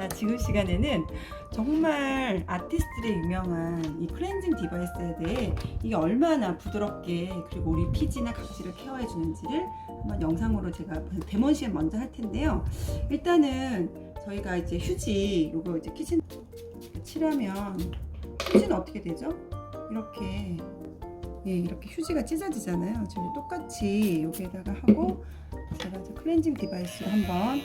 자, 지금 시간에는 정말 아티스트들의 유명한 이 클렌징 디바이스에 대해 이게 얼마나 부드럽게 그리고 우리 피지나 각질을 케어해 주는지를 한번 영상으로 제가 데모 시간 먼저 할 텐데요. 일단은 저희가 이제 휴지 요거 이제 키친 칠하면 휴지는 어떻게 되죠? 이렇게 예, 이렇게 휴지가 찢어지잖아요. 지금 똑같이 여기에다가 하고 제가 이제 클렌징 디바이스로 한번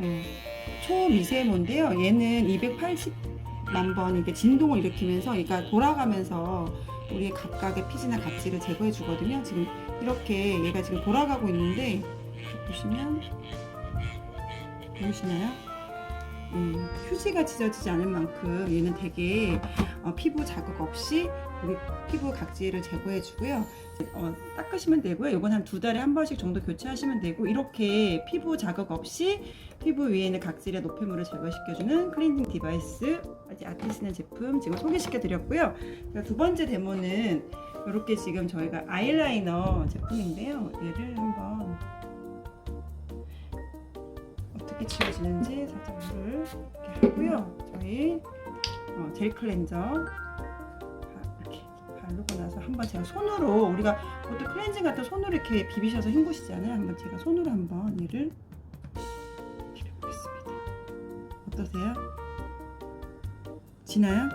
어, 초미세모인데요. 얘는 280만 번 이게 진동을 일으키면서 얘가 돌아가면서 우리의 각각의 피지나 각질을 제거해 주거든요. 지금 이렇게 얘가 지금 돌아가고 있는데 보시면 보이시나요? 예, 휴지가 찢어지지 않을 만큼 얘는 되게 어, 피부 자극 없이 우리 피부 각질을 제거해 주고요. 어, 닦으시면 되고요. 이건 한 두 달에 한 번씩 정도 교체하시면 되고 이렇게 피부 자극 없이 피부 위에 있는 각질의 노폐물을 제거시켜주는 클렌징 디바이스 아티스는 제품 지금 소개시켜 드렸고요. 두 번째 데모는 이렇게 지금 저희가 아이라이너 제품인데요. 얘를 한번 어떻게 지워지는지 살짝 물을 이렇게 하고요. 저희 어, 젤 클렌저 바르고 나서 한번 제가 손으로 우리가 보통 클렌징 같은 손으로 이렇게 비비셔서 헹구시잖아요. 한번 제가 손으로 한번 얘를 비벼보겠습니다. 어떠세요? 지나요?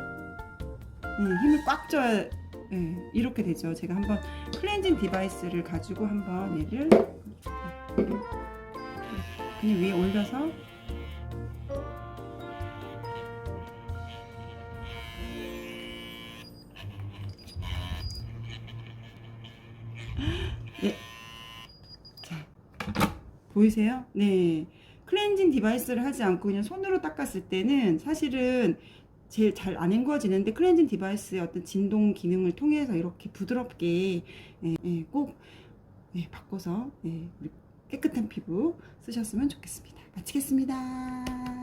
네, 힘을 꽉 줘야 네, 이렇게 되죠. 제가 한번 클렌징 디바이스를 가지고 한번 얘를 네, 그냥 위에 올려서 보이세요? 네. 클렌징 디바이스를 하지 않고 그냥 손으로 닦았을 때는 사실은 제일 잘 안 헹궈지는데 클렌징 디바이스의 어떤 진동 기능을 통해서 이렇게 부드럽게 예, 예, 꼭 예, 바꿔서 예, 깨끗한 피부 쓰셨으면 좋겠습니다. 마치겠습니다.